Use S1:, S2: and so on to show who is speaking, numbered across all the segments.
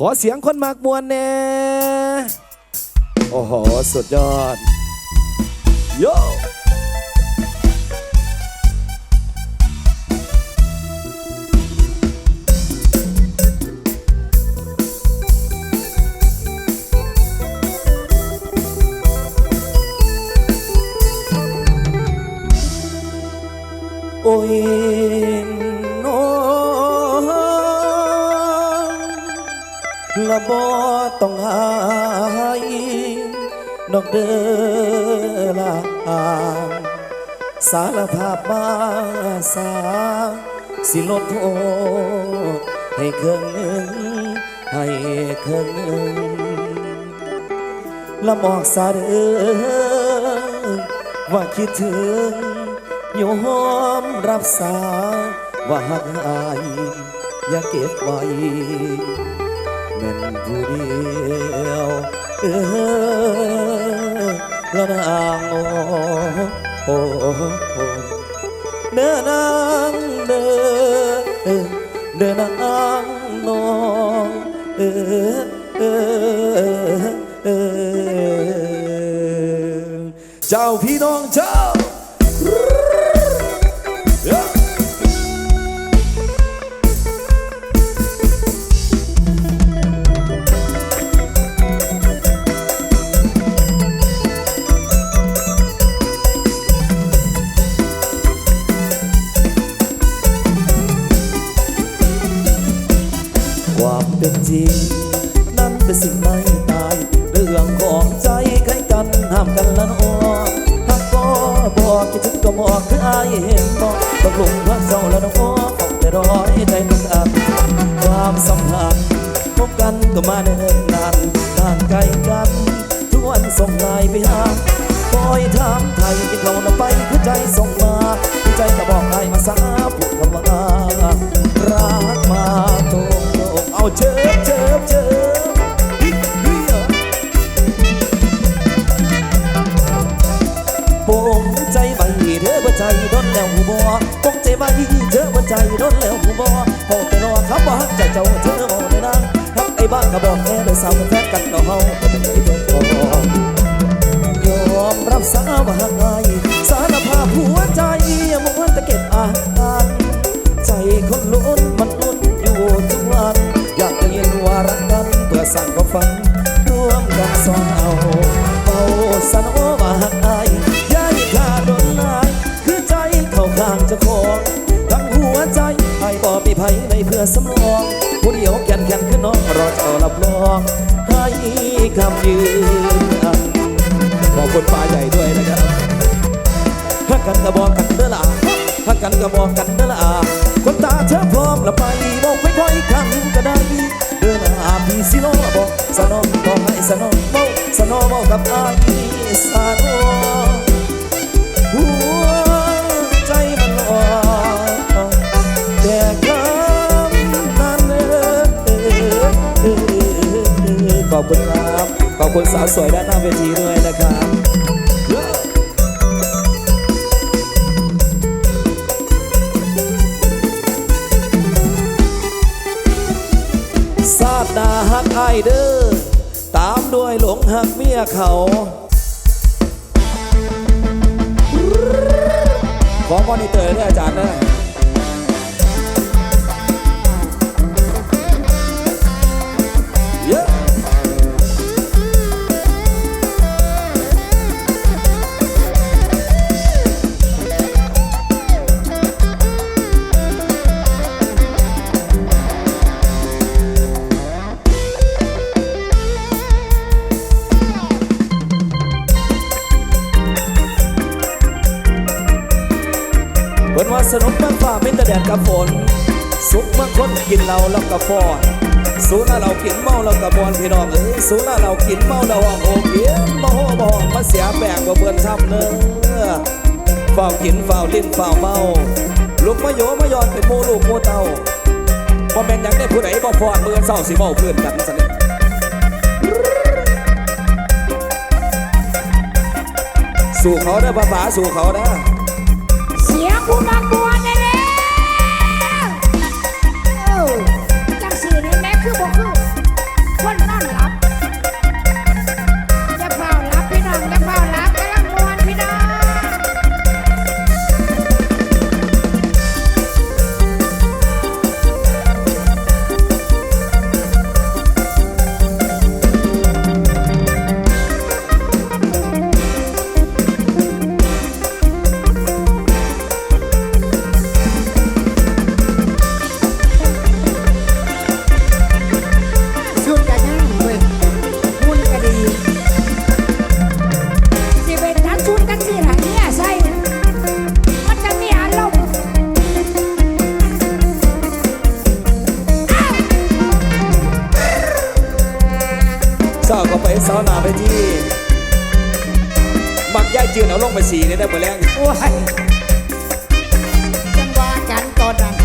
S1: ขอเสียงคนมากมวลแน่โอ้โห สุดยอด โย ละบ่ต้องหายนอกเด้อละสารภาพมาสาสิลดโทษให้เครื่องหนึ่งให้เครื่องหนึ่งละบอกสาเด้อว่าคิดถึงยอมรับสาว่าหักอายอย่าเก็บไว้ แม่นผู้เดียวเออละนางโอ้โอเด้อนางเด้อเด้อนางน้องเออเออเจ้าพี่น้องเจ้า ความเป็นจริง นั้นเป็นสิ่งไม่ตาย เรื่องของใจใครกันห้ามกันละนอหากก็บอกคิดถึงก็บอกคืออายเห็นบอกตกลงรักเจ้าละนอของแต่รอยใจมันอับความสัมพันธ์พบกันก็มาเนิ่นนานนานไกลกัน ทุกวันส่งไลน์ไปหาคอยถามไทยที่เขานำไปคือใจส่งมาคือใจก็บอกให้มาสาพูดคำว่ารักมา เอเจิบเจิบเจิบปงใจไว้เธอบ่ใจโดนแล้วหูบ่โปงใจไว้เธอบ่ใจโดนแล้วหูบ่พอแต่รอคำว่าใจเจ้าเธอบ่ได้นางครับไอ้บ้าก็บอกแค่เลยสาวเป็นแฟนกันเนาเฮาก็เป็นไอ้ตัวอยอมรับสาว่าหักอายสารภาพหัวใจอย่ามัวแต่เก็บอา สร้างความฝันร่วมกันสอนเอาเมาสันโอมาหักอายย้ายขาดนนายคือใจเข้าข้างเจะของทั้งหัวใจไอ้บ่มีไผในเพื่อสำรองผู้เดียวแก่นแก่นคือน้องรอเจ้ารับรองให้คำยืนยันขอบคุณป้าใหญ่ด้วยนะครับฮักกันก็บอกกันเด้อล่ะฮักกันก็บอกกันเด้อล่ะคนตาเธอพร้อมละไปบอกไปค่อยครั้งก็ได้ สิโนบอกสนองบอให้สนองบอกสนองบกับอายสนองหัวใจมันรอแต่คำนั้นขอบคุณครับ ขอบคุณสาวสวยด้านหน้าเวทีด้วยนะครับ เด้อตามด้วยหลงหักเมียเขา ขอมอนี่เตยด้วยอาจารย์นะ ฝน สุขเมื่อคนกินเหล้าแล้วก็ฟอนสูน่าเรากินเมาแล้วก็บอนพี่น้องเอ้ยสูน่าเรากินเมาแล้วห้องโอเกียนมาโหบห้องมาเสียแบกว่าเบื่อนช้ำเนื้อเฝ้ากินเฝ้าลิ้นเฝ้าเมาลูกมาโยมาย้อนเป็นโมลูกโมเต้าบ่แม่นหยังได้ผู้ใดบ่ฟอดมือเศร้าสิเมาเพื่อนกันสนิทสู่เขาเด้อป้าป๋าสู่เขาเด้อ
S2: เสียผู้มากวน สาก็
S1: ไปสาหนาไปที่มักย่ายจืนเอาลงไปสีเนี่ยได้หมดแล้ว
S2: โอ้ยจังว่ากันตอน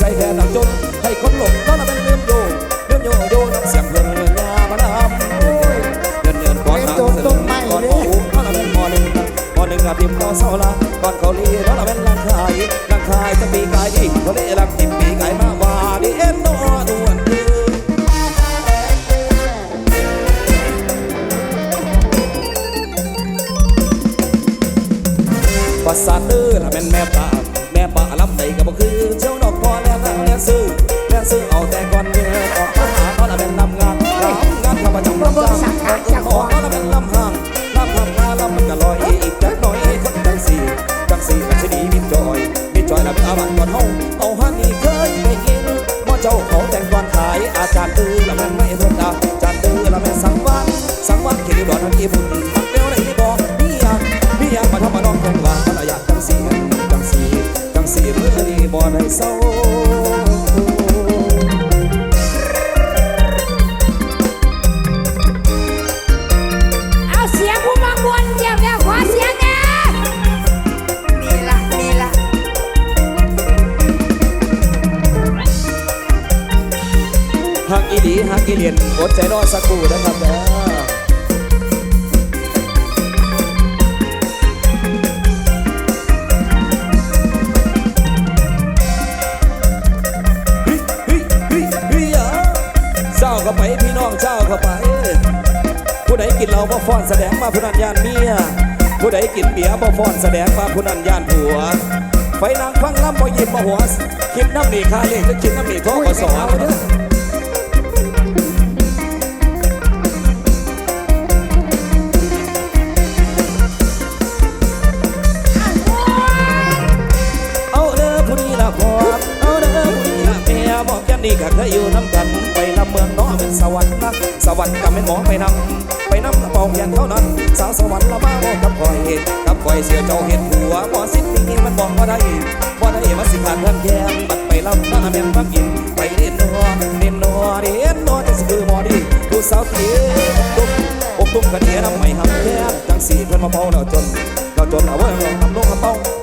S1: ใส่แค่หนังจน อาจารย์ตื้อละแม่นไม่เพิ่นดาอาจารย์ตื้อละแม่นสังวานสังวานเขียนอยู่ดอนทางญี่ปุ่นมันเปรี้ยวในที่บ่มีอยากมีอยากมาทำมาน้องแข่งว่ามันละอยากจังสีจังสีจังสีเมื่อนี้บ่ได้เศร้าู่
S2: นะ
S1: ครับเด้อเฮ้ยเฮ้ยเฮ้ยเฮ้ยอะเจ้าเข้าไปพี่น้องเจ้าเข้าไป ผู้ใดกินเหล้าบ่ฟ้อนแสดงมาผู้นั้นย่านเมียผู้ใดกินเบียร์บ่ฟ้อนแสดงมาผู้นั้นย่านผัวไฟนางฟังล้ำบ่ยิ้มบ่หัวคิดน้ำหนีคาเลขจะคิดน้ำหนีท้องก็สอ กี้ก็เคยอยู่น้ำกัน ไปลำเมืองน้อเป็นสวรรค์นะสวรรค์ก็เป็นหมอไปนำไปนำกระเป๋าเพียงเท่านั้น สาวสวรรค์ละมาบอกกับคอยกับคอยเสียเจ้าเห็นผัวหมอสิบนี้มันบอกว่าได้ว่าได้มาสิขาดเพื่อนแกมบัดไปลำหน้าแม่นฟังกินไปเรียนนัวเรียนนัวเรียนนัวจะสิคือหมอดีผู้สาวเกี้ยวตุ้มอกตุ้มกันเทียน้ำไม่หำแก้มจังสีเพื่อนมาเผาแล้วจนเราจนเอาไว้เราทำลงกระเป๋าเปิดเดิมบอกว่า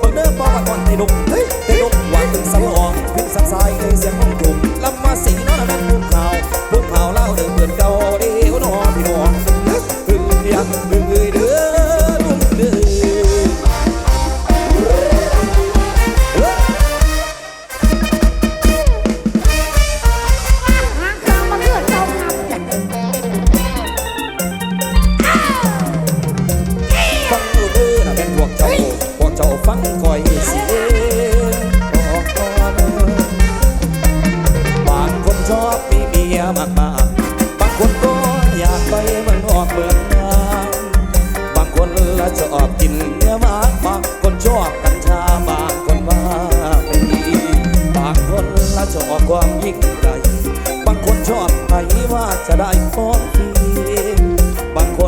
S2: บา
S1: งคนชอบไหนว่าจะได้ของฟรีบางคน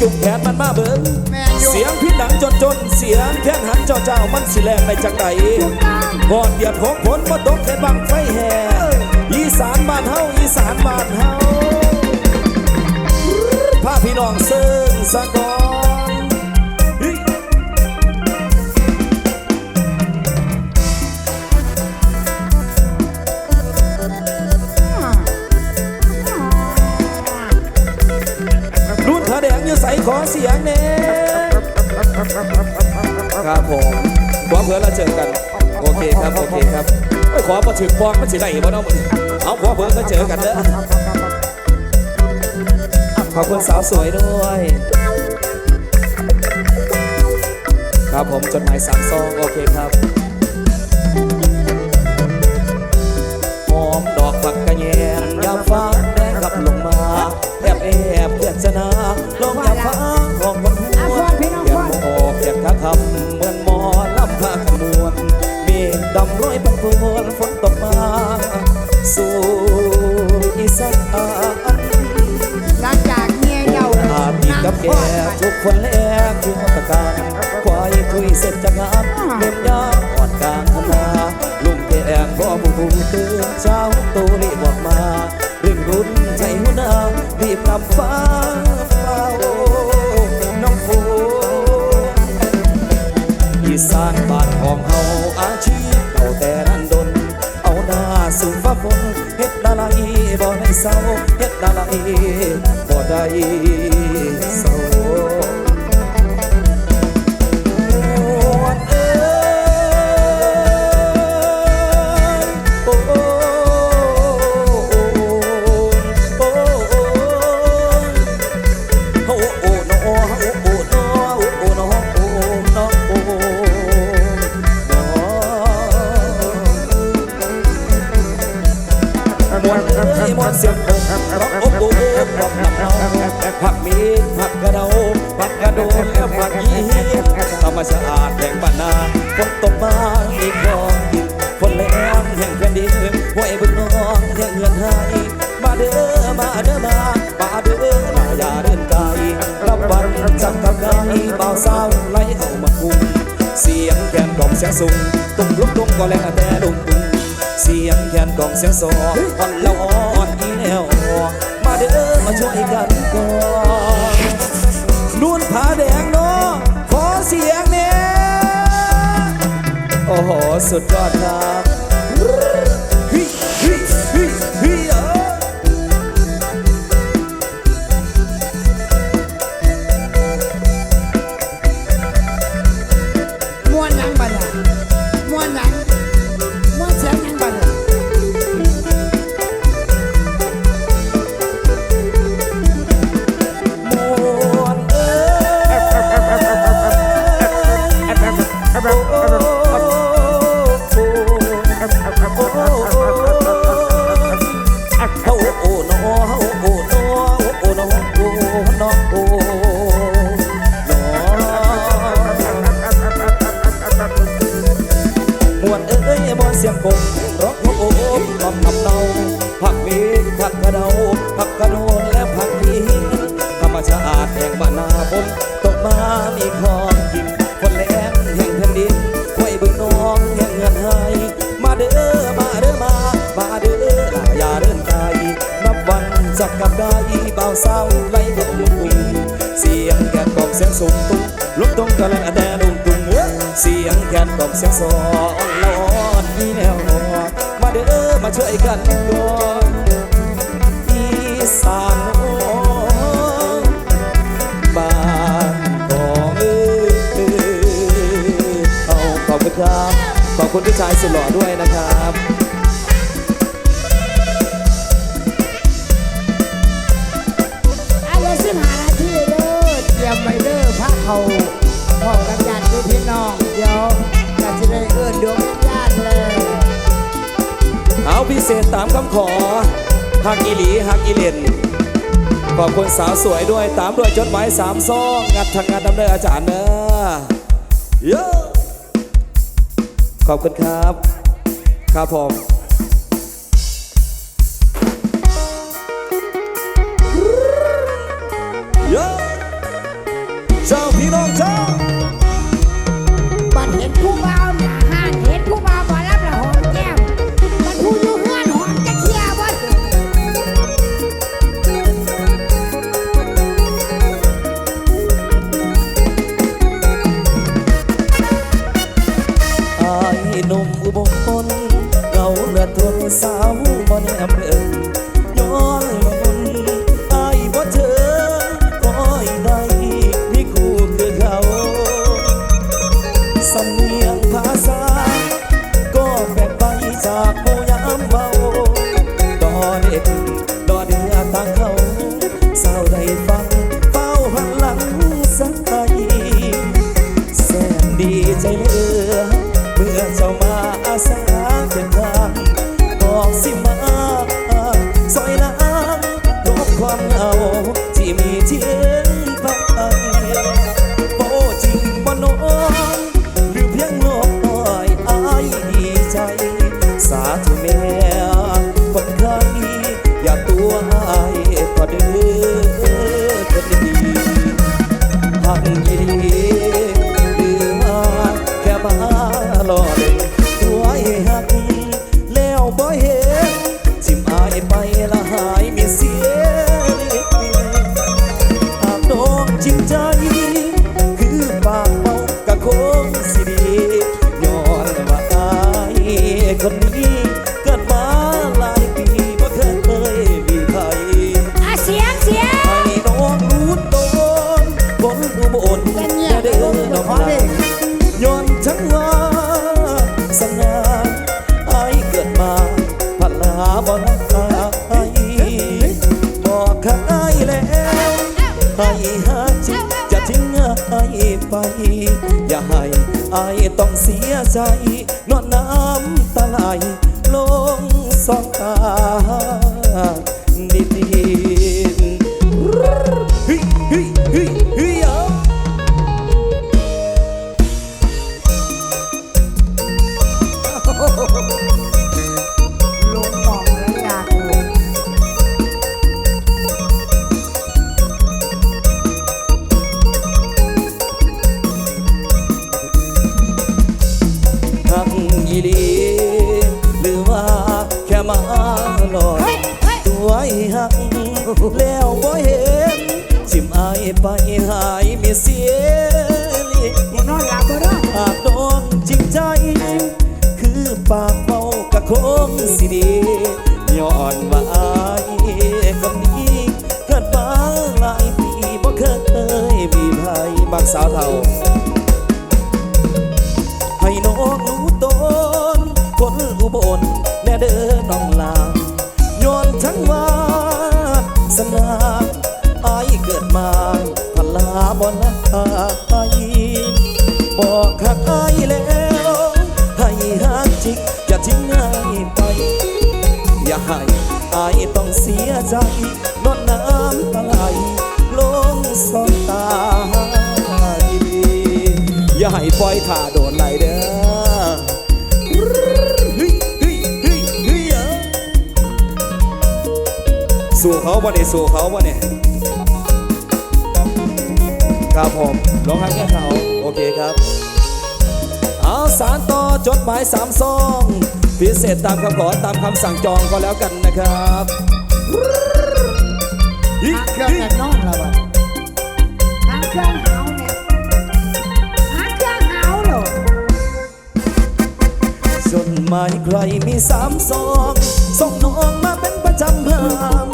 S1: จุกแขนมันมาเบิ่ง
S2: แม่นอยู่
S1: เสียงพิษดังจนจน เสียงแค้นหันเจ้าเจ้ามันสิแรงไปจังใด
S2: ถูกต้อง
S1: ก่อนเดียดของผลมาตกแค่บังไฟแห่อีสานบ้านเฮาอีสานบ้านเฮาพาพี่น้องเซิงสะกอน ใสขอเสียงเน่ครับผมขอเผื่อเราเจอกัน โอเคครับ โอเคครับไม่ขอประถึกฟองมันสิได้บ่เนาะมึงเอาขอเผื่อก็เจอกันเด้อขอบคุณสาวสวยด้วย ครับผมจดหมายสามซอง โอเคครับ แกทุกคนแลกอยู่ตการควายคุยเสร็จจากงานเล่นยาอ่อนกลางคณาลุงแกงก็บูบูตื่นเช้าตูรีบออกมาเร่งรุนใจหัวหน้ารีบนำฟ้าเฝ้าน้องโฟอีสานบ้านของเฮาอาชีพเก่าแต่นั้นดนเอาหน้าสู่ฟ้าฝน เฮ็ดอะไรบ่ได้เศร้าเฮ็ดอะไรบ่ได้เศร้า ธรรมชาติแห่งบ้านนาฝนตกมาอีกดอกดินฝนแรงแห่งแผ่นดินห้วยบึงน้องแห่งเงินให้มาเด้อมาเด้อมามาเด้อลาอย่าเดินไกลรับวันจากกับกายบ่าวสาวไล่เอามาคุมเสียงแคนกล่อมเสียงสูงตุ้มลุกตุ้มก็แรงแต่ลุงตุ้มเสียงแคนกล่อมเสียงซออ่อนแล้วอ่อนอีแนวมาเด้อมาช่วยกันก่อน โอ้โห สุดยอดครับ ตุ้งตุ้งลุกตุ้งตะลังแดนตุ้งตุ้งเสียงแคนกอมเสียงสอนละอ่อนอีแนวมาเด้อมาช่วยกันก่อนอีสานบ้านก่อเออเอาขอบคุณครับขอบคุณพี่ชายสุดหล่อด้วยนะครับ
S2: เขาพร้อมกับญาติพี่น้องเดี๋ยวก็จะได้เอื้อนดวงญาติเลย
S1: เอาพิเศษตามคำขอฮักอีหลีฮักอีเลนขอบคุณสาวสวยด้วยตามด้วยจดหมายสามซองงัดทางงานดำเนินอาจารย์เนอะเยอะขอบคุณครับ ครับผม Enoch เสี
S2: ยใจ
S1: ลดน้ำตาไหลลงสองตาดีอย่าให้ปล่อยท่าโดนไหลเด้
S2: อ
S1: สู่เขาวะเนี่ยสู่เขาวะเนี่ยครับผมร้องไห้แค่เขาโอเคครับเอาสารต่อจดหมายสามซองพิเศษตามคำขอตามคำสั่งจองก็แล้วกันนะครั
S2: บ
S3: เครื่องหาวเนี่ยหาเครื่องหาวเหรอ
S1: จดหมายใครมีสามซองส่งน้องมาเป็นประจำเพื่อง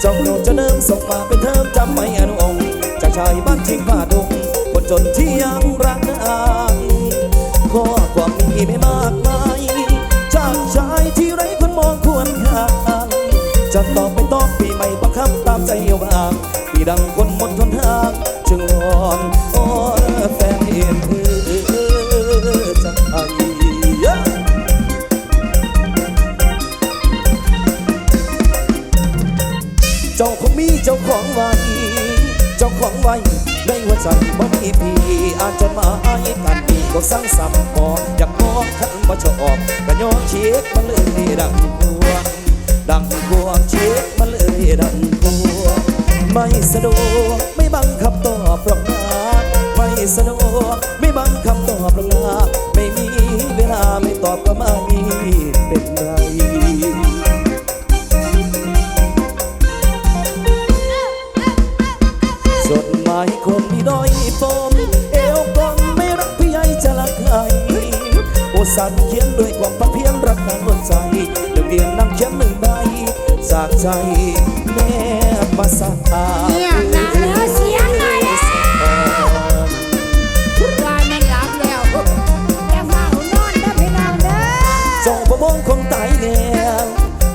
S1: งจ้าเราจะเดิมส่งมาเป็นเทอมจำไม่อนุองค์จากชายบ้านทิ้งผ้าดงคนจนที่ยังรักนางข้อความมีไม่มากมายจากชายที่ไร้คนมองควรค่าจะตอบไปตอบปีใหม่บังคับตามใจเอาบางปีดังคนหมดทน อาจจะมาอ้กันดีก็สร้างสำพออยากมองขันมาชอบก็ย้อนเช็คมาเลยดังพวงดังพวงเช็คมาเลยดังพวงไม่สะดวกไม่บังคับตอบหรอกนะไม่สะดวกไม่บังคับตอบหรอกนะไม่มีเวลาไม่ตอบก็ไม่ โอสันเขียนด้วยความภาคเพียรรักนางหัวใจเรื่องเรียนนั่งเขียนหนึ่งใบจากใจแนบมาสา
S3: เนี่ยนะแล้วเสียงหน่อยแล้วว่าม่นหลับแล้วอย่าเฝ้านอนเด้อพี่น้องเด้อ
S1: จงประมงคงตายแน่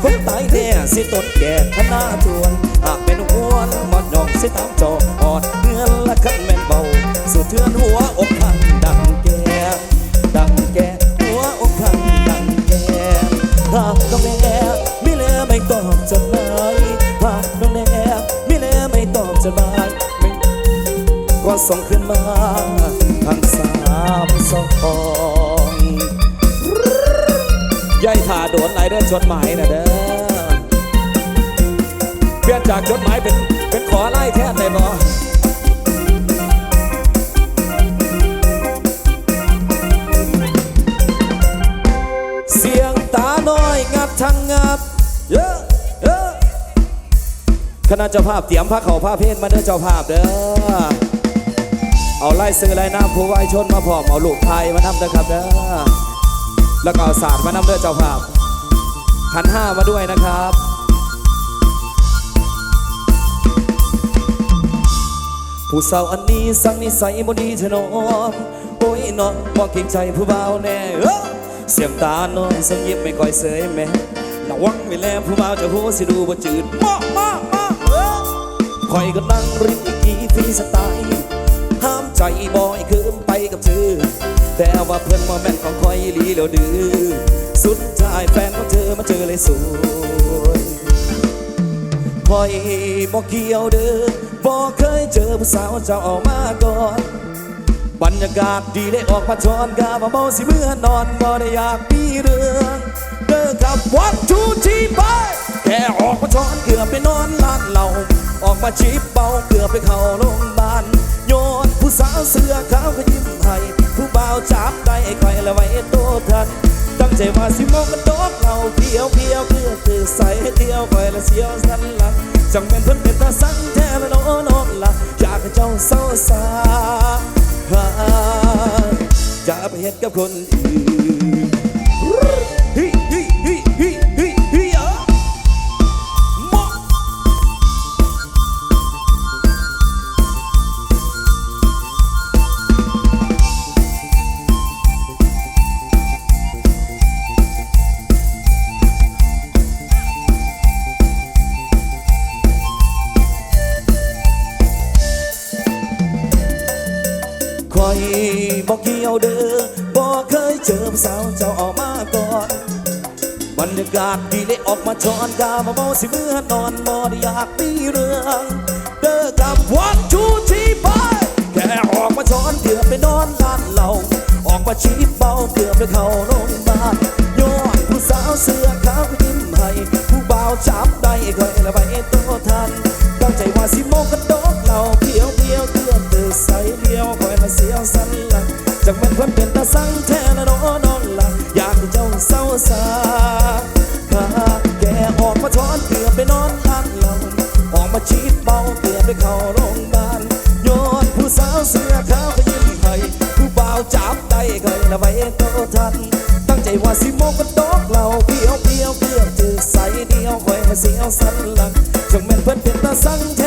S1: คงตายแน่สิตนแก่ขนาจวนหากเป็นอ้วนหมดดอกสิตามจอออดเดือนละคันแม่ ส่งขึ้นมาทั้งสามสองยายถ่าโดนไหลเดินจดหมายนะเด้อเปลี่ยนจากจดหมายเป็นเป็นขอไล่แทนได้บ่เสียงตาน้อยงัดทางงัดเยอะเยอะคณะเจ้าภาพเตรียมผ้าเขาผ้าเพศมาเด้อเจ้าภาพเด้อ เอาไล่ซื้อไล่น้ำผู้วายชนมาพร้อมเอาลูกไทยมานำเด้อครับเด้อแล้วก็เอาศาสตร์มานำเด้อเจ้าภาพขันห้ามาด้วยนะครับ ผู้สาวอันนี้สั่งนิสัยบ่ดีเถอนองโอ้ยน้องบอกเกรงใจผู้บ่าวแน่เสียงตาน้อยส่งยิ้มไม่ค่อยเสยแม่ระวังไม่แลผู้บ่าวจะโหสิดูบ่จืดมามามาเออคอยก็นั่งริมอีกทีฟีสไตล์ ใจบ่อยคืนไปกับเธอแต่ว่าเพื่อนมาแม่นของคอยหลีแล้วดื้อสุดท้ายแฟนของเธอมาเจอเลยสวยคอยบอกเกี่ยวเด้อบอกเคยเจอผู้สาวเจ้าออกมาก่อนบรรยากาศดีได้ออกมาชอนกามาเมาสิเมื่อนอนบ่ได้อยากมีเรื่องเด้อกับวันทูทีไปแค่ออกมาชอนเกือบไปนอนลานเหล่าออกมาชีบเบาเกือบไปเข้าโรงพยาบาลโยน สาวเสื้อขาวก็ยิ้มให้ผู้บ่าวจับได้ไกลแล้วไว้โตทัน ตั้งใจว่าสิมองกันโดดเราเพียวเพียวเพื่อตื่นใส่เที่ยวคอยละเสียวสันหลังจังเป็นเพื่อนเป็นตาสังแท้ละน้องน้องละอยากให้เจ้าเศร้าสาหาอย่าไปเห็นกับคนอื่น บอกเด้อบอเคยเจอผู้สาวเจ้าออกมาก่อนบรรยากาศดีเลยออกมาชอนกามาเมาสิเมื่อนอนบ่ได้อยากมีเรื่องเด้อกับวันชูชีพแค่ออกมาชอนเกือบไปนอนร้านเหล้าออกมาชีพเบาเกือบไปเข้าโรงพยาบาลยอดผู้สาวเสื้อขาวยิ้มให้ผู้บ่าวจับได้ค่อยละไปโตทันตั้งใจว่าสิโมกันดอกเหล่าเพียวเพียวเกือบตื่นใสเดียวคอยละเสียวสันหลัง จากเป็นคนเป็นตาสังแท้ลนอนอนหลับอยากให้เจ้าเศร้าซาพาแกออกมาช้อนเกลือไปนอนข้างลรออกมาชีดเบาเกลือไปเข้าโรงพาบาลยอนผู้สาวเสื้อขาวไปยิ้มไทยผู้บ่าวจับได้เครละไว้โตทัน ตั้งใจว่าสิโมกันตกเราเพียวเพียวเพื่อจะใส่เดียวคอยมาเสียวสันหลังจากเป็นเพิ่มเป็นตาสังแท